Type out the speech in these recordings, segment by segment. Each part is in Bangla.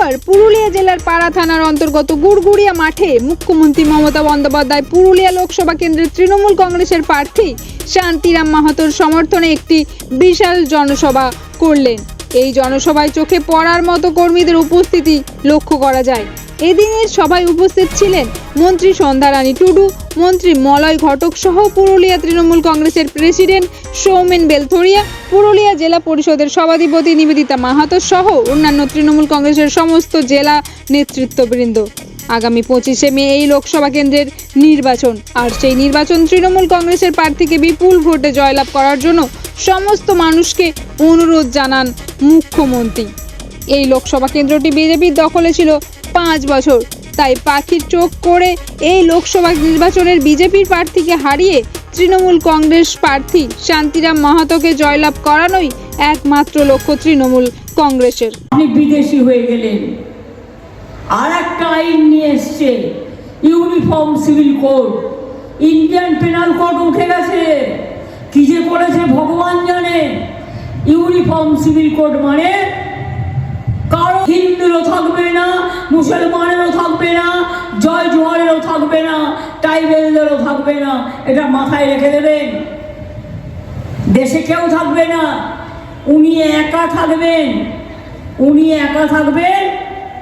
মঙ্গলবার পুরুলিয়া জেলার পাড়া থানার অন্তর্গত গুড়গুড়িয়া মাঠে মুখ্যমন্ত্রী মমতা বন্দ্যোপাধ্যায় পুরুলিয়া লোকসভা কেন্দ্রের তৃণমূল কংগ্রেসের প্রার্থী শান্তিরাম মাহাতোর সমর্থনে একটি বিশাল জনসভা করলেন। এই জনসভায় চোখে পড়ার মতো কর্মীদের উপস্থিতি লক্ষ্য করা যায়। এদিনের সভায় উপস্থিত ছিলেন মন্ত্রী সন্ধ্যারানী টুডু, মন্ত্রী মলয় ঘটক সহ পুরুলিয়া তৃণমূল কংগ্রেসের প্রেসিডেন্ট সৌমেন বেলথরিয়া, পুরুলিয়া জেলা পরিষদের সভাধিপতি নিবেদিতা মাহাতো সহ অন্যান্য তৃণমূল কংগ্রেসের সমস্ত জেলা নেতৃত্ববৃন্দ। আগামী পঁচিশে মে এই লোকসভা কেন্দ্রের নির্বাচন। আর সেই নির্বাচন তৃণমূল কংগ্রেসের প্রার্থীকে বিপুল ভোটে জয়লাভ করার জন্য সমস্ত মানুষকে অনুরোধ জানান মুখ্যমন্ত্রী। এই লোকসভা কেন্দ্রটি বিজেপির দখলে ছিল পাঁচ বছর। তাই পাখির চোখ করে এই লোকসভা নির্বাচনের বিজেপির প্রার্থীকে হারিয়ে তৃণমূল কংগ্রেস প্রার্থী শান্তিরাম মাহাতোকে জয়লাভ করানোই একমাত্র লক্ষ্য তৃণমূল কংগ্রেসের। আপনি বিদেশি হয়ে গেলেন। আইন নিয়ে এসছে। Uniform civil code. Indian penal code উঠে গেছে। কি যে করেছে ভগবান জানে। ইউনিফর্ম সিভিল কোড মানে কারও হিন্দুরও থাকবে না, মুসলমানেরও থাকবে না, জয় জোয়ারেরও থাকবে না ট্রাইবেলদেরও থাকবে না। এটা মাথায় রেখে দেবেন। দেশে কেউ থাকবে না। উনি একা থাকবেন। উনি একা থাকবেন।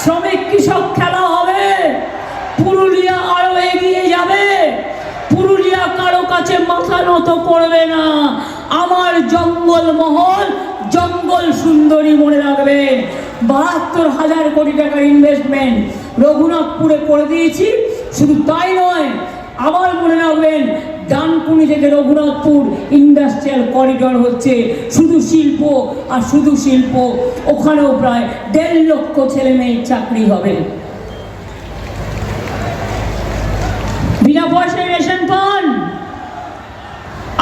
শ্রমিক কৃষক খেলা হবে। পুরুলিয়া আরও এগিয়ে যাবে। পুরুলিয়া কারও কাছে মাথা নত করবে না। আমার জঙ্গল মহল, জঙ্গল সুন্দরী মনে রাখবেন বাহাত্তর হাজার কোটি টাকার ইনভেস্টমেন্ট রঘুনাথপুরে করে দিয়েছি। শুধু তাই নয়, আবার মনে রাখবেন ডানকুনি থেকে রঘুনাথপুর ইন্ডাস্ট্রিয়াল করিডর হচ্ছে শুধু শিল্প আর শুধু শিল্প। ওখানেও প্রায় দেড় লক্ষ ছেলে মেয়ের চাকরি হবে। বিনা পয়সায় রেশন পান।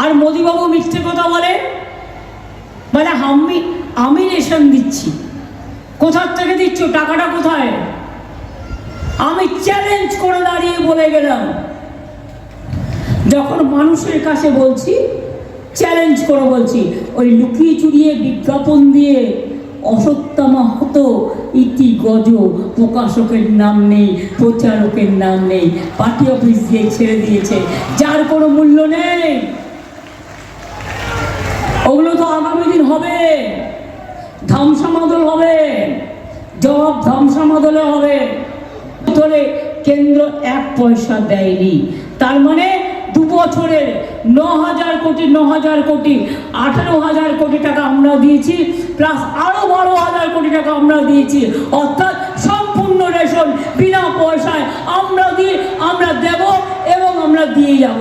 আর মোদিবাবু মিথ্যে কথা বলে? বলে, আমি আমি রেশন দিচ্ছি। কোথার থেকে দিচ্ছ? টাকাটা কোথায়? আমি চ্যালেঞ্জ করে দাঁড়িয়ে বলে গেলাম। যখন মানুষের কাছে বলছি চ্যালেঞ্জ করে বলছি, ওই লুকিয়ে চুরিয়ে বিজ্ঞাপন দিয়ে অসত্যামা হতো ইতি গজ প্রকাশকের নাম নেই, প্রচারকের নাম নেই পার্টি অফিস দিয়ে ছেড়ে দিয়েছে, যার কোনো মূল্য নেই। ওগুলো তো আগামী দিন হবে ধামসামাদল হবে, জবাব ধামসামাদলে হবে। কেন্দ্র এক পয়সা দেয়নি, তার মানে বছরের ন হাজার কোটি ন হাজার কোটি, আঠেরো হাজার কোটি টাকা আমরা দিয়েছি, প্লাস আরও বারো হাজার কোটি টাকা আমরা দিয়েছি। অর্থাৎ সম্পূর্ণ রেশন বিনা পয়সায় আমরা দিয়ে, আমরা দেব এবং আমরা দিয়ে যাব।